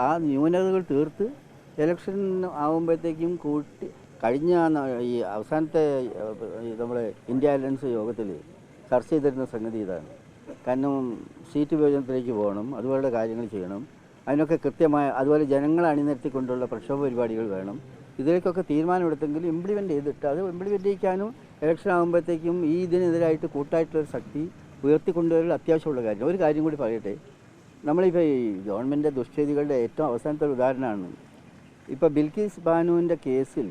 ആ ന്യൂനതകൾ തീർത്ത് ഇലക്ഷൻ ആകുമ്പോഴത്തേക്കും കൂട്ടി കഴിഞ്ഞ ഈ അവസാനത്തെ നമ്മുടെ ഇന്ത്യ അലയൻസ് യോഗത്തിൽ ചർച്ച ചെയ്തിരുന്ന സംഗതി ഇതാണ്. കാരണം സീറ്റ് വിഭജനത്തിലേക്ക് പോകണം അതുപോലുള്ള കാര്യങ്ങൾ ചെയ്യണം. അതിനൊക്കെ കൃത്യമായ അതുപോലെ ജനങ്ങളെ അണിനിരത്തിക്കൊണ്ടുള്ള പ്രക്ഷോഭ പരിപാടികൾ വേണം. ഇതിലേക്കൊക്കെ തീരുമാനമെടുത്തെങ്കിൽ ഇംപ്ലിമെന്റ് ചെയ്തിട്ട് അത് ഇംപ്ലിമെന്റ് ചെയ്യിക്കാനും ഇലക്ഷൻ ആകുമ്പോഴത്തേക്കും ഈ ഇതിനെതിരായിട്ട് കൂട്ടായിട്ടുള്ളൊരു ശക്തി ഉയർത്തിക്കൊണ്ടുവരൽ അത്യാവശ്യമുള്ള കാര്യം ഒരു കാര്യം കൂടി പറയട്ടെ. നമ്മളിപ്പോൾ ഈ ഗവൺമെന്റ് ദുഷ്ചെയ്തികളുടെ ഏറ്റവും അവസാനത്തെ ഉദാഹരണമാണ്. ഇപ്പോൾ ബിൽക്കീസ് ബാനുവിന്റെ കേസിൽ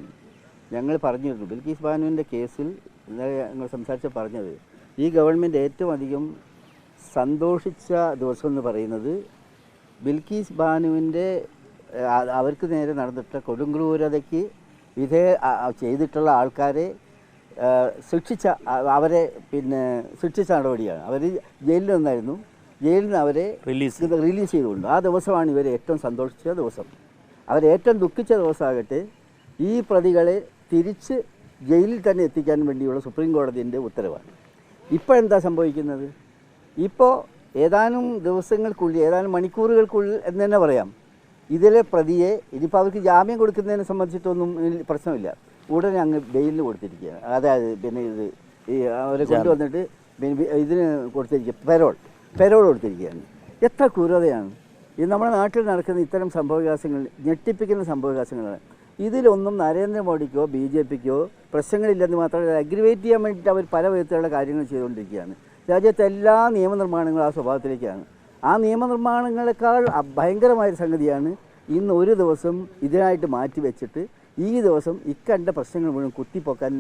ഞങ്ങൾ പറഞ്ഞിരുന്നു. ബിൽക്കീസ് ബാനുവിന്റെ കേസിൽ ഞങ്ങൾ സംസാരിച്ച പറഞ്ഞത് ഈ ഗവൺമെന്റ് ഏറ്റവും അധികം സന്തോഷിച്ച ദിവസം എന്ന് പറയുന്നത് ബിൽക്കീസ് ബാനുവിന്റെ അവർക്ക് നേരെ നടന്നിട്ട കൊടുങ്ക്രൂരതയ്ക്ക് വിധേയ ചെയ്തിട്ടുള്ള ആൾക്കാരെ ശിക്ഷിച്ച അവരെ പിന്നെ ശിക്ഷിച്ച നടപടിയാണ്. അവർ ജയിലിൽ നിന്നായിരുന്നു. ജയിലിൽ നിന്ന് അവരെ റിലീസ് റിലീസ് ചെയ്തുകൊണ്ട് ആ ദിവസമാണ് ഇവർ ഏറ്റവും സന്തോഷിച്ച ദിവസം. അവരെ ഏറ്റവും ദുഃഖിച്ച ദിവസമാകട്ടെ ഈ പ്രതികളെ തിരിച്ച് ജയിലിൽ തന്നെ എത്തിക്കാൻ വേണ്ടിയുള്ള സുപ്രീം കോടതിന്റെ ഉത്തരവാണ്. ഇപ്പോൾ എന്താ സംഭവിക്കുന്നത്? ഇപ്പോൾ ഏതാനും ദിവസങ്ങൾക്കുള്ളിൽ ഏതാനും മണിക്കൂറുകൾക്കുള്ളിൽ എന്ന് തന്നെ പറയാം. ഇതിലെ പ്രതിയെ ഇനിയിപ്പോൾ അവർക്ക് ജാമ്യം കൊടുക്കുന്നതിനെ സംബന്ധിച്ചിട്ടൊന്നും പ്രശ്നമില്ല. ഉടനെ അങ്ങ് ബെയിലിന് കൊടുത്തിരിക്കുകയാണ്. അതായത് പിന്നെ ഇത് ഈ അവരെ കൊണ്ടുവന്നിട്ട് ഇതിന് കൊടുത്തിരിക്കുക. പെരോൾ പെരോൾ കൊടുത്തിരിക്കുകയാണ് എത്ര ക്രൂരതയാണ്. ഇത് നമ്മുടെ നാട്ടിൽ നടക്കുന്ന ഇത്തരം സംഭവവികാസങ്ങൾ ഞെട്ടിപ്പിക്കുന്ന സംഭവവികാസങ്ങളാണ്. ഇതിലൊന്നും നരേന്ദ്രമോദിക്കോ ബി ജെ പിക്കോ പ്രശ്നങ്ങളില്ലെന്ന് മാത്രമല്ല അഗ്രിവേറ്റ് ചെയ്യാൻ വേണ്ടിയിട്ട് അവർ പല വിധത്തിലുള്ള കാര്യങ്ങൾ ചെയ്തുകൊണ്ടിരിക്കുകയാണ്. രാജ്യത്തെ എല്ലാ നിയമനിർമ്മാണങ്ങളും ആ സ്വഭാവത്തിലേക്കാണ്. ആ നിയമനിർമ്മാണങ്ങളെക്കാൾ ഭയങ്കരമായൊരു സംഗതിയാണ് ഇന്ന് ഒരു ദിവസം ഇതിനായിട്ട് മാറ്റി വെച്ചിട്ട് ഈ ദിവസം ഇക്കണ്ട പ്രശ്നങ്ങൾ മുഴുവൻ കുത്തിപ്പൊക്കാൻ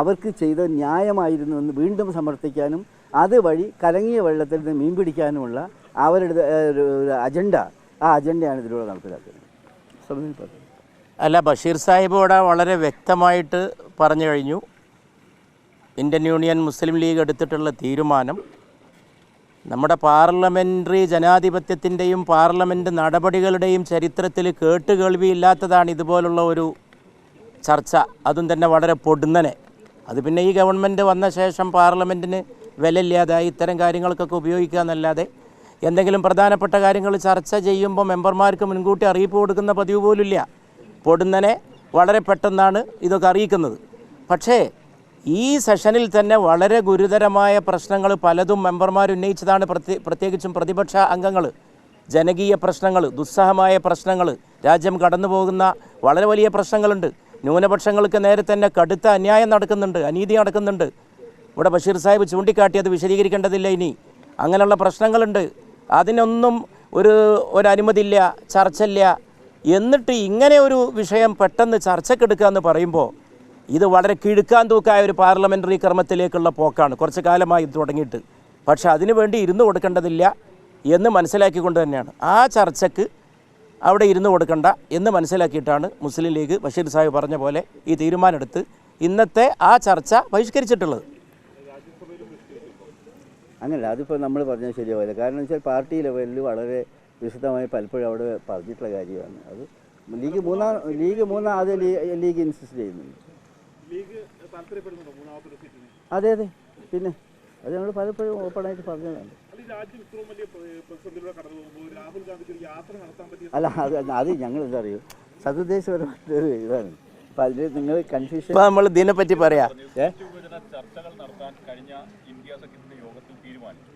അവർക്ക് ചെയ്ത ന്യായമായിരുന്നു എന്ന് വീണ്ടും സമർത്ഥിക്കാനും അതുവഴി കലങ്ങിയ വെള്ളത്തിൽ നിന്ന് മീൻ പിടിക്കാനുമുള്ള അവരുടെ ഒരു അജണ്ട ആ അജണ്ടയാണ് ഇതിലൂടെ നടപ്പിലാക്കുന്നത് അല്ല ബഷീർ സാഹിബ് ഇവിടെ വളരെ വ്യക്തമായിട്ട് പറഞ്ഞു കഴിഞ്ഞു. ഇന്ത്യൻ യൂണിയൻ മുസ്ലിം ലീഗ് എടുത്തിട്ടുള്ള തീരുമാനം. നമ്മുടെ പാർലമെന്ററി ജനാധിപത്യത്തിന്റെയും പാർലമെന്റ് നടപടികളുടെയും ചരിത്രത്തിൽ കേട്ടുകേൾവിയില്ലാത്തതാണ് ഇതുപോലുള്ള ഒരു ചർച്ച. അതും തന്നെ വളരെ പൊടുന്നനെ. അത് പിന്നെ ഈ ഗവൺമെന്റ് വന്ന ശേഷം പാർലമെന്റിന് വിലയില്ലാതായി ഇത്തരം കാര്യങ്ങൾക്കൊക്കെ ഉപയോഗിക്കുക എന്നല്ലാതെ എന്തെങ്കിലും പ്രധാനപ്പെട്ട കാര്യങ്ങൾ ചർച്ച ചെയ്യുമ്പോൾ മെമ്പർമാർക്ക് മുൻകൂട്ടി അറിയിപ്പ് കൊടുക്കുന്ന പതിവ് പോലുമില്ല. പൊടുന്നനെ വളരെ പെട്ടെന്നാണ് ഇതൊക്കെ അറിയിക്കുന്നത്. പക്ഷേ ഈ സെഷനിൽ തന്നെ വളരെ ഗുരുതരമായ പ്രശ്നങ്ങൾ പലതും മെമ്പർമാർ ഉന്നയിച്ചതാണ് പ്രത്യേ പ്രത്യേകിച്ചും പ്രതിപക്ഷ അംഗങ്ങൾ. ജനകീയ പ്രശ്നങ്ങൾ ദുസ്സഹമായ പ്രശ്നങ്ങൾ രാജ്യം കടന്നു പോകുന്ന വളരെ വലിയ പ്രശ്നങ്ങളുണ്ട്. ന്യൂനപക്ഷങ്ങൾക്ക് നേരെ തന്നെ കടുത്ത അന്യായം നടക്കുന്നുണ്ട് അനീതി നടക്കുന്നുണ്ട്. ഇവിടെ ബഷീർ സാഹിബ് ചൂണ്ടിക്കാട്ടി അത് വിശദീകരിക്കേണ്ടതില്ല ഇനി. അങ്ങനെയുള്ള പ്രശ്നങ്ങളുണ്ട്. അതിനൊന്നും ഒരു ഒരു അനുമതിയില്ല ചർച്ചയില്ല. എന്നിട്ട് ഇങ്ങനെ ഒരു വിഷയം പെട്ടെന്ന് ചർച്ചക്കെടുക്കുക എന്ന് പറയുമ്പോൾ ഇത് വളരെ കിഴുക്കാൻ തൂക്കായ ഒരു പാർലമെന്ററി ക്രമത്തിലേക്കുള്ള പോക്കാണ്. കുറച്ച് കാലമായി ഇത് തുടങ്ങിയിട്ട്. പക്ഷേ അതിനു വേണ്ടി ഇരുന്ന് കൊടുക്കേണ്ടതില്ല എന്ന് മനസ്സിലാക്കിക്കൊണ്ട് തന്നെയാണ്. ആ ചർച്ചക്ക് അവിടെ ഇരുന്ന് കൊടുക്കണ്ട എന്ന് മനസ്സിലാക്കിയിട്ടാണ് മുസ്ലിം ലീഗ് ബഷീർ സാഹിബ് പറഞ്ഞ പോലെ ഈ തീരുമാനമെടുത്ത് ഇന്നത്തെ ആ ചർച്ച ബഹിഷ്കരിച്ചിട്ടുള്ളത്. അങ്ങനല്ല അതിപ്പോൾ നമ്മൾ പറഞ്ഞാൽ ശരിയാവില്ല. കാരണം വെച്ചാൽ പാർട്ടി ലെവലിൽ വളരെ വിശദമായി പലപ്പോഴും അവിടെ പറഞ്ഞിട്ടുള്ള കാര്യമാണ്. അത് ലീഗ് മൂന്നാം ലീഗ് മൂന്നാം അത് ലീഗ് ഇൻസിസ്റ്റ് ചെയ്യുന്നുണ്ട്. അതെ അതെ. പിന്നെ അത് നമ്മൾ പലപ്പോഴും ഓപ്പണായിട്ട് പറഞ്ഞതാണ്. അല്ല അത് അത് ഞങ്ങൾ എന്താ അറിയൂ? സതുദ്ദേശപരമായിട്ടൊരു ഇതാണ്. അപ്പം അതിൽ നിങ്ങൾ കൺഫ്യൂഷൻ ഇപ്പൊ നമ്മൾ ഇതിനെപ്പറ്റി പറയാം. ഏ? ചർച്ചകൾ നടത്താൻ കഴിഞ്ഞ ഇന്ത്യ യോഗത്തിൽ തീരുമാനിച്ചു.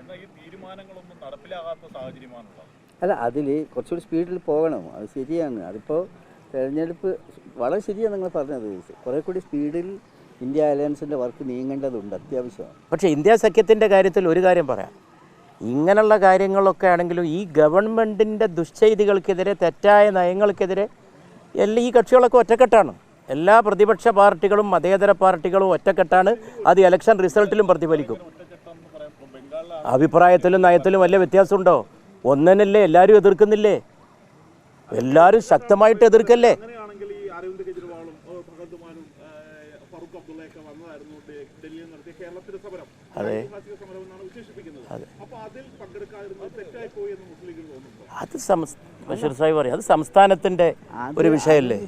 എന്നാൽ ഈ തീരുമാനങ്ങളൊന്നും നടപ്പിലാകാത്ത സാഹചര്യമാണുള്ളത്. അല്ല അതിൽ കുറച്ചുകൂടി സ്പീഡിൽ പോകണം. അത് ശരിയാണ്. അതിപ്പോൾ തെരഞ്ഞെടുപ്പ് വളരെ ശരിയാണ് നിങ്ങൾ പറഞ്ഞത് കുറേ കൂടി സ്പീഡിൽ ഇന്ത്യ അലയൻസിന്റെ വർക്ക് നീങ്ങേണ്ടതുണ്ട് അത്യാവശ്യമാണ്. പക്ഷെ ഇന്ത്യ സഖ്യത്തിന്റെ കാര്യത്തിൽ ഒരു കാര്യം പറയാം. ഇങ്ങനെയുള്ള കാര്യങ്ങളൊക്കെ ആണെങ്കിലും ഈ ഗവൺമെന്റിന്റെ ദുശ്ചൈതികൾക്കെതിരെ തെറ്റായ നയങ്ങൾക്കെതിരെ എല്ലാ ഈ കക്ഷികളൊക്കെ ഒറ്റക്കെട്ടാണ്. എല്ലാ പ്രതിപക്ഷ പാർട്ടികളും മതേതര പാർട്ടികളും ഒറ്റക്കെട്ടാണ്. അത് ഇലക്ഷൻ റിസൾട്ടിലും പ്രതിഫലിക്കും. അഭിപ്രായത്തിലും നയത്തിലും വല്ല വ്യത്യാസമുണ്ടോ? ഒന്നനല്ലേ എല്ലാവരും എതിർക്കുന്നില്ലേ? എല്ലാവരും ശക്തമായിട്ട് എതിർക്കല്ലേ? അതെ. ലീഗിന് അത് സംസ് ബഷീർ സാഹിബ് പറയും. അത് സംസ്ഥാനത്തിന്റെ ഒരു വിഷയമല്ലേ?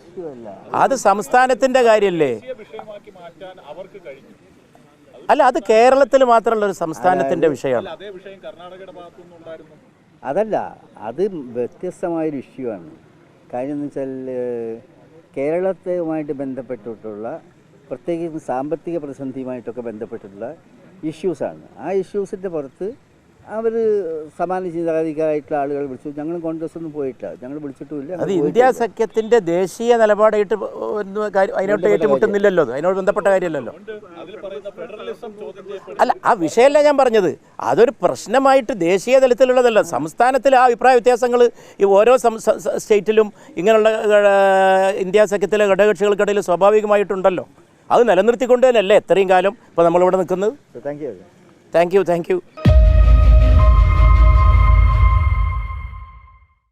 അത് സംസ്ഥാനത്തിന്റെ കാര്യമല്ലേ വിഷയമാക്കി മാറ്റാൻ അവർക്ക് കഴിഞ്ഞു. അല്ല അത് കേരളത്തിൽ മാത്രമുള്ള ഒരു സംസ്ഥാനത്തിന്റെ വിഷയമാണ്. അതേ വിഷയം കർണാടകയുടെ ഭാഗത്തുനിന്നുണ്ടായിരുന്നു. അതല്ല അത് വ്യത്യസ്തമായൊരു ഇഷ്യൂ ആണ് കാര്യം എന്ന് വെച്ചാൽ കേരളത്തുമായിട്ട് ബന്ധപ്പെട്ടിട്ടുള്ള പ്രത്യേകിച്ച് സാമ്പത്തിക പ്രതിസന്ധിയുമായിട്ടൊക്കെ ബന്ധപ്പെട്ടിട്ടുള്ള ഇഷ്യൂസാണ്. ആ ഇഷ്യൂസിന്റെ പുറത്ത് അവർ സമാന ചിന്താഗതിക്കാരായിട്ടുള്ള ആളുകൾ വിളിച്ചു. ഞങ്ങൾ കോൺഗ്രസ് ഒന്നും പോയിട്ടില്ല. ഞങ്ങൾ വിളിച്ചിട്ടുമില്ല. അത് ഇന്ത്യ സഖ്യത്തിന്റെ ദേശീയ നിലപാടായിട്ട് അതിനോട്ട് ഏറ്റുമുട്ടുന്നില്ലല്ലോ. അത് അതിനോട് ബന്ധപ്പെട്ട കാര്യമല്ലല്ലോ. അതിൽ പറയുന്ന ഫെഡറലിസം ചോദ്യം ചെയ്യപ്പെടും അല്ല ആ വിഷയമല്ല ഞാൻ പറഞ്ഞത്. അതൊരു പ്രശ്നമായിട്ട് ദേശീയ തലത്തിലുള്ളതല്ല. സംസ്ഥാനത്തിൽ ആ അഭിപ്രായ വ്യത്യാസങ്ങൾ ഈ ഓരോ സ്റ്റേറ്റിലും ഇങ്ങനെയുള്ള ഇന്ത്യ സഖ്യത്തിലെ ഘടകകക്ഷികൾക്കിടയിൽ സ്വാഭാവികമായിട്ടുണ്ടല്ലോ. അത് നിലനിർത്തിക്കൊണ്ട് തന്നെയല്ലേ എത്രയും കാലം ഇപ്പോൾ നമ്മളിവിടെ നിൽക്കുന്നത്? Thank you thank you thank you